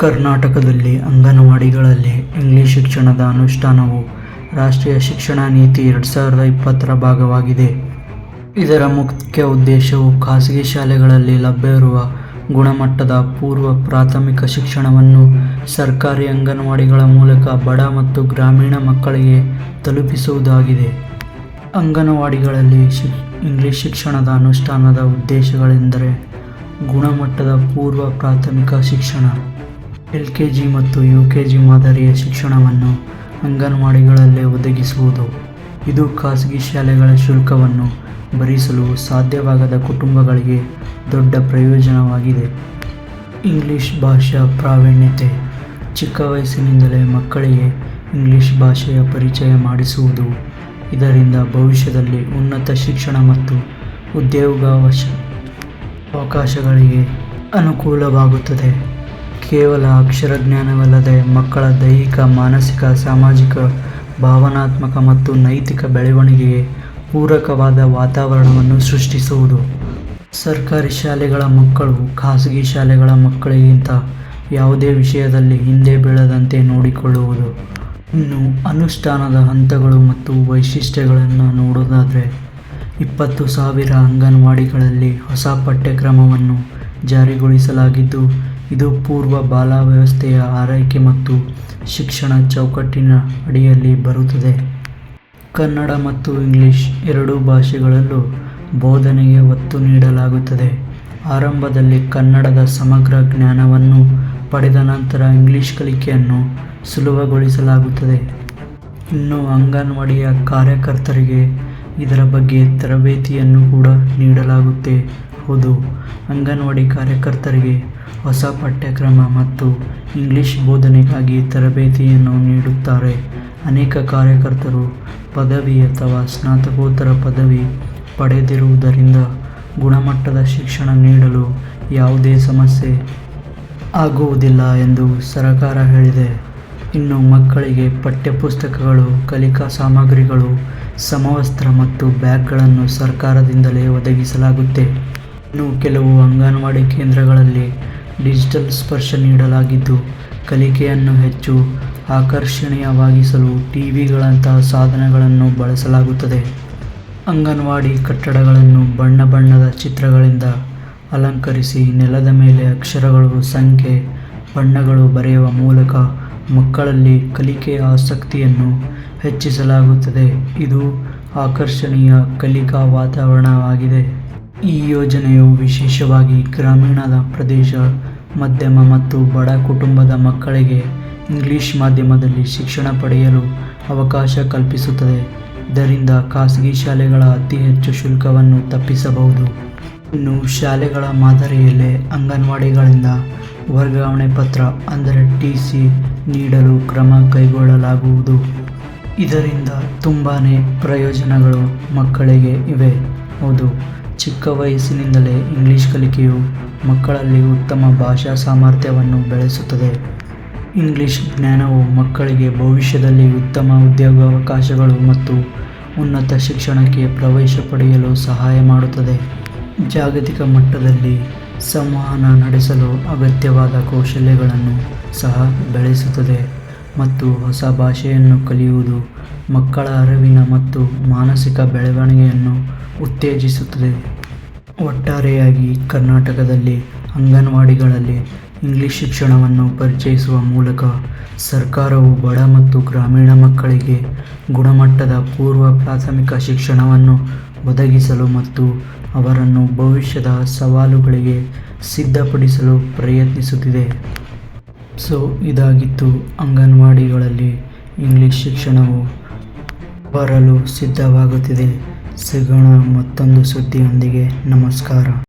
ಕರ್ನಾಟಕದಲ್ಲಿ, ಅಂಗನವಾಡಿಗಳಲ್ಲಿ ಇಂಗ್ಲಿಷ್ ಶಿಕ್ಷಣದ ಅನುಷ್ಠಾನವು ರಾಷ್ಟ್ರೀಯ ಶಿಕ್ಷಣ ನೀತಿ ಎರಡು ಸಾವಿರದ ಇಪ್ಪತ್ತರ ಭಾಗವಾಗಿದೆ. ಇದರ ಮುಖ್ಯ ಉದ್ದೇಶವು ಖಾಸಗಿ ಶಾಲೆಗಳಲ್ಲಿ ಲಭ್ಯವಿರುವ ಗುಣಮಟ್ಟದ ಪೂರ್ವ ಪ್ರಾಥಮಿಕ ಶಿಕ್ಷಣವನ್ನು ಸರ್ಕಾರಿ ಅಂಗನವಾಡಿಗಳ ಮೂಲಕ ಬಡ ಮತ್ತು ಗ್ರಾಮೀಣ ಮಕ್ಕಳಿಗೆ ತಲುಪಿಸುವುದಾಗಿದೆ. ಅಂಗನವಾಡಿಗಳಲ್ಲಿ ಶಿ, ಇಂಗ್ಲಿಷ್ ಶಿಕ್ಷಣದ ಅನುಷ್ಠಾನದ ಉದ್ದೇಶಗಳೆಂದರೆ ಗುಣಮಟ್ಟದ ಪೂರ್ವ ಪ್ರಾಥಮಿಕ ಶಿಕ್ಷಣ. ಎಲ್ ಕೆ ಜಿ ಮತ್ತು ಯು ಕೆ ಜಿ ಮಾದರಿಯ ಶಿಕ್ಷಣವನ್ನು ಅಂಗನವಾಡಿಗಳಲ್ಲೇ ಒದಗಿಸುವುದು. ಇದು ಖಾಸಗಿ ಶಾಲೆಗಳ ಶುಲ್ಕವನ್ನು ಭರಿಸಲು ಸಾಧ್ಯವಾಗದ ಕುಟುಂಬಗಳಿಗೆ ದೊಡ್ಡ ಪ್ರಯೋಜನವಾಗಿದೆ. ಇಂಗ್ಲಿಷ್ ಭಾಷಾ ಪ್ರಾವೀಣ್ಯತೆ ಚಿಕ್ಕ ವಯಸ್ಸಿನಿಂದಲೇ ಮಕ್ಕಳಿಗೆ ಇಂಗ್ಲಿಷ್ ಭಾಷೆಯ ಪರಿಚಯ ಮಾಡಿಸುವುದು ಇದರಿಂದ ಭವಿಷ್ಯದಲ್ಲಿ ಉನ್ನತ ಶಿಕ್ಷಣ ಮತ್ತು ಉದ್ಯೋಗಾವಶ, ಅವಕಾಶಗಳಿಗೆ ಅನುಕೂಲವಾಗುತ್ತದೆ. ಕೇವಲ ಅಕ್ಷರ ಜ್ಞಾನವಲ್ಲದೆ ಮಕ್ಕಳ ದೈಹಿಕ, ಮಾನಸಿಕ, ಸಾಮಾಜಿಕ, ಭಾವನಾತ್ಮಕ ಮತ್ತು ನೈತಿಕ ಬೆಳವಣಿಗೆಗೆ ಪೂರಕವಾದ ವಾತಾವರಣವನ್ನು ಸೃಷ್ಟಿಸುವುದು. ಸರ್ಕಾರಿ ಶಾಲೆಗಳ ಮಕ್ಕಳು ಖಾಸಗಿ ಶಾಲೆಗಳ ಮಕ್ಕಳಿಗಿಂತ ಯಾವುದೇ ವಿಷಯದಲ್ಲಿ ಹಿಂದೆ ಬೀಳದಂತೆ ನೋಡಿಕೊಳ್ಳುವುದು. ಇನ್ನು ಅನುಷ್ಠಾನದ ಹಂತಗಳು ಮತ್ತು ವೈಶಿಷ್ಟ್ಯಗಳನ್ನು ನೋಡೋದಾದರೆ, ಇಪ್ಪತ್ತು ಸಾವಿರ ಅಂಗನವಾಡಿಗಳಲ್ಲಿ ಹೊಸ ಪಠ್ಯಕ್ರಮವನ್ನು ಜಾರಿಗೊಳಿಸಲಾಗಿದ್ದು ಇದು ಪೂರ್ವ ಬಾಲಾವ್ಯವಸ್ಥೆಯ ಆರೈಕೆ ಮತ್ತು ಶಿಕ್ಷಣ ಚೌಕಟ್ಟಿನ ಅಡಿಯಲ್ಲಿ ಬರುತ್ತದೆ. ಕನ್ನಡ ಮತ್ತು ಇಂಗ್ಲಿಷ್ ಎರಡೂ ಭಾಷೆಗಳಲ್ಲೂ ಬೋಧನೆಗೆ ಒತ್ತು ನೀಡಲಾಗುತ್ತದೆ. ಆರಂಭದಲ್ಲಿ ಕನ್ನಡದ ಸಮಗ್ರ ಜ್ಞಾನವನ್ನು ಪಡೆದ ನಂತರ ಇಂಗ್ಲಿಷ್ ಕಲಿಕೆಯನ್ನು ಸುಲಭಗೊಳಿಸಲಾಗುತ್ತದೆ. ಇನ್ನು ಅಂಗನವಾಡಿಯ ಕಾರ್ಯಕರ್ತರಿಗೆ ಇದರ ಬಗ್ಗೆ ತರಬೇತಿಯನ್ನು ಕೂಡ ನೀಡಲಾಗುತ್ತೆ. ಹೌದು ಅಂಗನವಾಡಿ ಕಾರ್ಯಕರ್ತರಿಗೆ ಹೊಸ ಪಠ್ಯಕ್ರಮ ಮತ್ತು ಇಂಗ್ಲಿಷ್ ಬೋಧನೆಗಾಗಿ ತರಬೇತಿಯನ್ನು ನೀಡುತ್ತಾರೆ. ಅನೇಕ ಕಾರ್ಯಕರ್ತರು ಪದವಿ ಅಥವಾ ಸ್ನಾತಕೋತ್ತರ ಪದವಿ ಪಡೆದಿರುವುದರಿಂದ ಗುಣಮಟ್ಟದ ಶಿಕ್ಷಣ ನೀಡಲು ಯಾವುದೇ ಸಮಸ್ಯೆ ಆಗುವುದಿಲ್ಲ ಎಂದು ಸರಕಾರ ಹೇಳಿದೆ. ಇನ್ನು ಮಕ್ಕಳಿಗೆ ಪಠ್ಯಪುಸ್ತಕಗಳು, ಕಲಿಕಾ ಸಾಮಗ್ರಿಗಳು, ಸಮವಸ್ತ್ರ ಮತ್ತು ಬ್ಯಾಗ್ಗಳನ್ನು ಸರ್ಕಾರದಿಂದಲೇ ಒದಗಿಸಲಾಗುತ್ತೆ. ಇನ್ನು ಕೆಲವು ಅಂಗನವಾಡಿ ಕೇಂದ್ರಗಳಲ್ಲಿ ಡಿಜಿಟಲ್ ಸ್ಪರ್ಶ ನೀಡಲಾಗಿದ್ದು, ಕಲಿಕೆಯನ್ನು ಹೆಚ್ಚು ಆಕರ್ಷಣೀಯವಾಗಿಸಲು ಟಿವಿಗಳಂತಹ ಸಾಧನಗಳನ್ನು ಬಳಸಲಾಗುತ್ತದೆ. ಅಂಗನವಾಡಿ ಕಟ್ಟಡಗಳನ್ನು ಬಣ್ಣ ಬಣ್ಣದ ಚಿತ್ರಗಳಿಂದ ಅಲಂಕರಿಸಿ ನೆಲದ ಮೇಲೆ ಅಕ್ಷರಗಳು, ಸಂಖ್ಯೆ, ಬಣ್ಣಗಳು ಬರೆಯುವ ಮೂಲಕ ಮಕ್ಕಳಲ್ಲಿ ಕಲಿಕೆಯ ಆಸಕ್ತಿಯನ್ನು ಹೆಚ್ಚಿಸಲಾಗುತ್ತದೆ. ಇದು ಆಕರ್ಷಣೀಯ ಕಲಿಕಾ ವಾತಾವರಣವಾಗಿದೆ. ಈ ಯೋಜನೆಯು ವಿಶೇಷವಾಗಿ ಗ್ರಾಮೀಣದ ಪ್ರದೇಶ, ಮಧ್ಯಮ ಮತ್ತು ಬಡ ಕುಟುಂಬದ ಮಕ್ಕಳಿಗೆ ಇಂಗ್ಲಿಷ್ ಮಾಧ್ಯಮದಲ್ಲಿ ಶಿಕ್ಷಣ ಪಡೆಯಲು ಅವಕಾಶ ಕಲ್ಪಿಸುತ್ತದೆ. ಇದರಿಂದ ಖಾಸಗಿ ಶಾಲೆಗಳ ಅತಿ ಹೆಚ್ಚು ಶುಲ್ಕವನ್ನು ತಪ್ಪಿಸಬಹುದು. ಇನ್ನು ಶಾಲೆಗಳ ಮಾದರಿಯಲ್ಲೇ ಅಂಗನವಾಡಿಗಳಿಂದ ವರ್ಗಾವಣೆ ಪತ್ರ ಅಂದರೆ ಟಿ ಸಿ ನೀಡಲು ಕ್ರಮ ಕೈಗೊಳ್ಳಲಾಗುವುದು. ಇದರಿಂದ ತುಂಬಾ ಪ್ರಯೋಜನಗಳು ಮಕ್ಕಳಿಗೆ ಇವೆ. ಹೌದು. ಚಿಕ್ಕ ವಯಸ್ಸಿನಿಂದಲೇ ಇಂಗ್ಲಿಷ್ ಕಲಿಕೆಯು ಮಕ್ಕಳಲ್ಲಿ ಉತ್ತಮ ಭಾಷಾ ಸಾಮರ್ಥ್ಯವನ್ನು ಬೆಳೆಸುತ್ತದೆ. ಇಂಗ್ಲಿಷ್ ಜ್ಞಾನವು ಮಕ್ಕಳಿಗೆ ಭವಿಷ್ಯದಲ್ಲಿ ಉತ್ತಮ ಉದ್ಯೋಗಾವಕಾಶಗಳು ಮತ್ತು ಉನ್ನತ ಶಿಕ್ಷಣಕ್ಕೆ ಪ್ರವೇಶ ಪಡೆಯಲು ಸಹಾಯ ಮಾಡುತ್ತದೆ. ಜಾಗತಿಕ ಮಟ್ಟದಲ್ಲಿ ಸಂವಹನ ನಡೆಸಲು ಅಗತ್ಯವಾದ ಕೌಶಲ್ಯಗಳನ್ನು ಸಹ ಬೆಳೆಸುತ್ತದೆ ಮತ್ತು ಹೊಸ ಭಾಷೆಯನ್ನು ಕಲಿಯುವುದು ಮಕ್ಕಳ ಅರಿವಿನ ಮತ್ತು ಮಾನಸಿಕ ಬೆಳವಣಿಗೆಯನ್ನು ಉತ್ತೇಜಿಸುತ್ತದೆ. ಒಟ್ಟಾರೆಯಾಗಿ ಕರ್ನಾಟಕದಲ್ಲಿ ಅಂಗನವಾಡಿಗಳಲ್ಲಿ ಇಂಗ್ಲಿಷ್ ಶಿಕ್ಷಣವನ್ನು ಪರಿಚಯಿಸುವ ಮೂಲಕ ಸರ್ಕಾರವು ಬಡ ಮತ್ತು ಗ್ರಾಮೀಣ ಮಕ್ಕಳಿಗೆ ಗುಣಮಟ್ಟದ ಪೂರ್ವ ಪ್ರಾಥಮಿಕ ಶಿಕ್ಷಣವನ್ನು ಒದಗಿಸಲು ಮತ್ತು ಅವರನ್ನು ಭವಿಷ್ಯದ ಸವಾಲುಗಳಿಗೆ ಸಿದ್ಧಪಡಿಸಲು ಪ್ರಯತ್ನಿಸುತ್ತಿದೆ. ಸೊ, ಇದಾಗಿತ್ತು ಅಂಗನವಾಡಿಗಳಲ್ಲಿ ಇಂಗ್ಲಿಷ್ ಶಿಕ್ಷಣವು ಬರಲು ಸಿದ್ಧವಾಗುತ್ತಿದೆ. ಸಿಗೋಣ ಮತ್ತೊಂದು ಸುದ್ದಿಯೊಂದಿಗೆ. ನಮಸ್ಕಾರ.